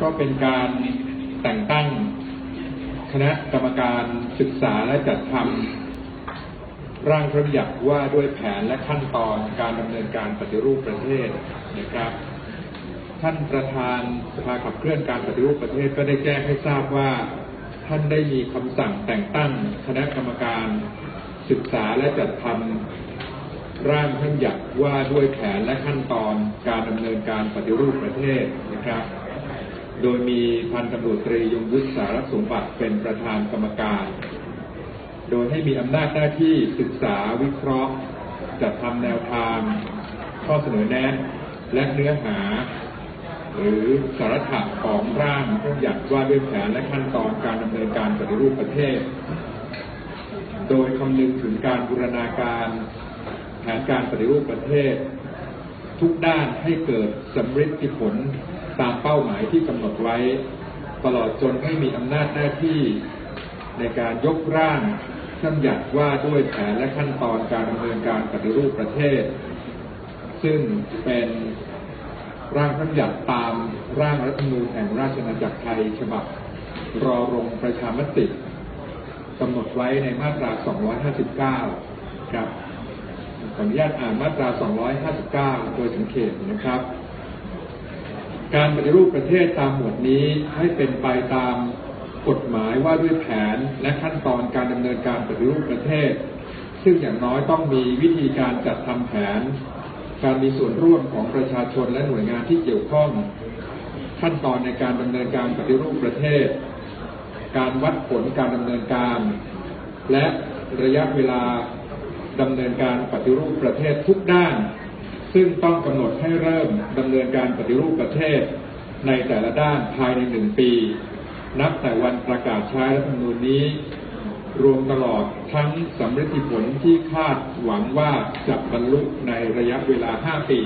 ก็เป็นการแต่งตั้งคณะกรรมการศึกษาและจัดทำร่างพระบัญญัติว่าด้วยแผนและขั้นตอนการดำเนินการปฏิรูปประเทศนะครับ ท่านประธานสภาขับเคลื่อนการปฏิรูปประเทศก็ได้แจ้งให้ทราบว่า ท่านได้มีคำสั่งแต่งตั้งคณะกรรมการศึกษาและจัดทำร่างพระบัญญัติว่าด้วยแผนและขั้นตอนการดำเนินการปฏิรูปประเทศนะครับ โดยมีพันตำรวจตรียงยุทธสารสมบัติเป็นประธานกรรมการ โดยให้มีอำนาจหน้าที่ศึกษาวิเคราะห์จัดทำแนวทาง ข้อเสนอแนะและเนื้อหา หรือสาระของร่างพระบัญญัติว่าด้วยแผนและขั้นตอนการดำเนินการปฏิรูปประเทศ โดยคำนึงถึงการบูรณาการแผนการปฏิรูปประเทศ ทุกด้านให้เกิดสำเร็จผลตามเป้าหมายที่กำหนดไว้ ตลอดจนให้มีอำนาจหน้าที่ในการยกร่างพระบัญญัติว่าด้วยแผนและขั้นตอนการดำเนินการปฏิรูปประเทศ ซึ่งเป็นร่างพระบัญญัติตามร่างรัฐธรรมนูญแห่งราชอาณาจักรไทยฉบับรอลงประชามติกำหนดไว้ในมาตรา 259 ครับ ออนุญาตอ่านมาตรา 259 โดยสังเขตนะครับ การปฏิรูปประเทศตามหมวดนี้ให้เป็นไปตามกฎหมายว่าด้วยแผนและขั้นตอนการดำเนินการปฏิรูปประเทศ ซึ่งอย่างน้อยต้องมีวิธีการจัดทำแผน การมีส่วนร่วมของประชาชนและหน่วยงานที่เกี่ยวข้อง ขั้นตอนในการดำเนินการปฏิรูปประเทศ การวัดผลการดำเนินการ และระยะเวลา ดำเนินการปฏิรูปประเทศทุกด้าน ซึ่งต้องกำหนดให้เริ่มดำเนินการปฏิรูปประเทศในแต่ละด้านภายในหนึ่งปี นับแต่วันประกาศใช้รัฐธรรมนูญนี้ รวมตลอดทั้งสำเร็จผลที่คาดหวังว่าจะบรรลุในระยะเวลา 5 ปี